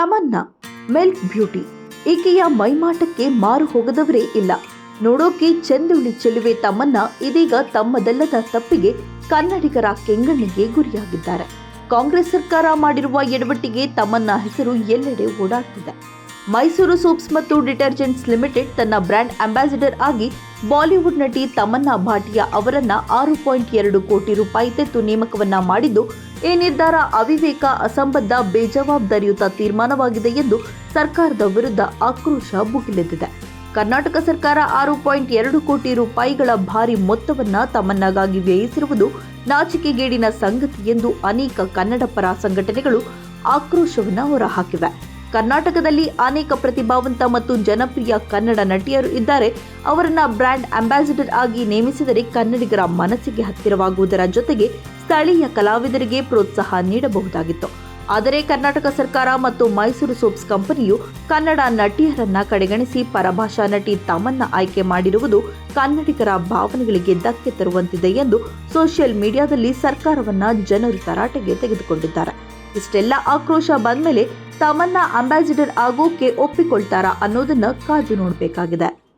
Tamanna milk beauty. ಈಕೆಯ ಮೈಮಾಟಕ್ಕೆ ಮಾರು ಹೋಗದವರೇ ಇಲ್ಲ. ನೋಡೋಕೆ ಚೆಂದುಳಿ ಚೆಲುವೆ ತಮ್ಮನ್ನ, ಇದೀಗ ತಮ್ಮದಲ್ಲದ ತಪ್ಪಿಗೆ ಕನ್ನಡಿಗರ ಕೆಂಗಣ್ಣಿಗೆ ಗುರಿಯಾಗಿದ್ದಾರೆ. ಕಾಂಗ್ರೆಸ್ ಸರ್ಕಾರ ಮಾಡಿರುವ ಎಡವಟ್ಟಿಗೆ ತಮ್ಮನ್ನ ಹೆಸರು ಎಲ್ಲೆಡೆ ಓಡಾಡ್ತಿದೆ. ಮೈಸೂರು ಸೂಪ್ಸ್ ಮತ್ತು ಡಿಟರ್ಜೆಂಟ್ಸ್ ಲಿಮಿಟೆಡ್ ತನ್ನ ಬ್ರ್ಯಾಂಡ್ ಅಂಬಾಸಿಡರ್ ಆಗಿ ಬಾಲಿವುಡ್ ನಟಿ ತಮನ್ನಾ ಭಾಟಿಯಾ ಅವರನ್ನ ಆರು ಪಾಯಿಂಟ್ ಎರಡು ಕೋಟಿ ರೂಪಾಯಿ ತೆತ್ತು ನೇಮಕವನ್ನ ಮಾಡಿದ್ದು, ಈ ನಿರ್ಧಾರ ಅವಿವೇಕ ಅಸಂಬದ್ಧ ಬೇಜವಾಬ್ದಾರಿಯುತ ತೀರ್ಮಾನವಾಗಿದೆ ಎಂದು ಸರ್ಕಾರದ ವಿರುದ್ಧ ಆಕ್ರೋಶ ಭುಗಿಲೆದ್ದಿದೆ. ಕರ್ನಾಟಕ ಸರ್ಕಾರ ಆರು ಪಾಯಿಂಟ್ ಎರಡು ಕೋಟಿ ರೂಪಾಯಿಗಳ ಭಾರಿ ಮೊತ್ತವನ್ನ ತಮನ್ನಾಗಾಗಿ ವ್ಯಯಿಸಿರುವುದು ನಾಚಿಕೆಗೇಡಿನ ಸಂಗತಿ ಎಂದು ಅನೇಕ ಕನ್ನಡ ಪರ ಸಂಘಟನೆಗಳು ಆಕ್ರೋಶವನ್ನು ಹೊರಹಾಕಿವೆ. ಕರ್ನಾಟಕದಲ್ಲಿ ಅನೇಕ ಪ್ರತಿಭಾವಂತ ಮತ್ತು ಜನಪ್ರಿಯ ಕನ್ನಡ ನಟಿಯರು ಇದ್ದಾರೆ. ಅವರನ್ನ ಬ್ರ್ಯಾಂಡ್ ಅಂಬಾಸಿಡರ್ ಆಗಿ ನೇಮಿಸಿದರೆ ಕನ್ನಡಿಗರ ಮನಸ್ಸಿಗೆ ಹತ್ತಿರವಾಗುವುದರ ಜೊತೆಗೆ ಸ್ಥಳೀಯ ಕಲಾವಿದರಿಗೆ ಪ್ರೋತ್ಸಾಹ ನೀಡಬಹುದಾಗಿತ್ತು. ಆದರೆ ಕರ್ನಾಟಕ ಸರ್ಕಾರ ಮತ್ತು ಮೈಸೂರು ಸೋಪ್ಸ್ ಕಂಪನಿಯು ಕನ್ನಡ ನಟಿಯರನ್ನ ಕಡೆಗಣಿಸಿ ಪರಭಾಷಾ ನಟಿ ತಮ್ಮನ್ನ ಆಯ್ಕೆ ಮಾಡಿರುವುದು ಕನ್ನಡಿಗರ ಭಾವನೆಗಳಿಗೆ ಧಕ್ಕೆ ತರುವಂತಿದೆ ಎಂದು ಸೋಷಿಯಲ್ ಮೀಡಿಯಾದಲ್ಲಿ ಸರ್ಕಾರವನ್ನ ಜನರು ತರಾಟೆಗೆ ತೆಗೆದುಕೊಂಡಿದ್ದಾರೆ. ಇಷ್ಟೆಲ್ಲ ಆಕ್ರೋಶ ಬಂದ್ಮೇಲೆ ತಮನ್ನ ಅಂಬಾಸಿಡರ್ ಆಗೋಕೆ ಒಪ್ಪಿಕೊಳ್ತಾರಾ ಅನ್ನೋದನ್ನ ಕಾದು ನೋಡಬೇಕಾಗಿದೆ.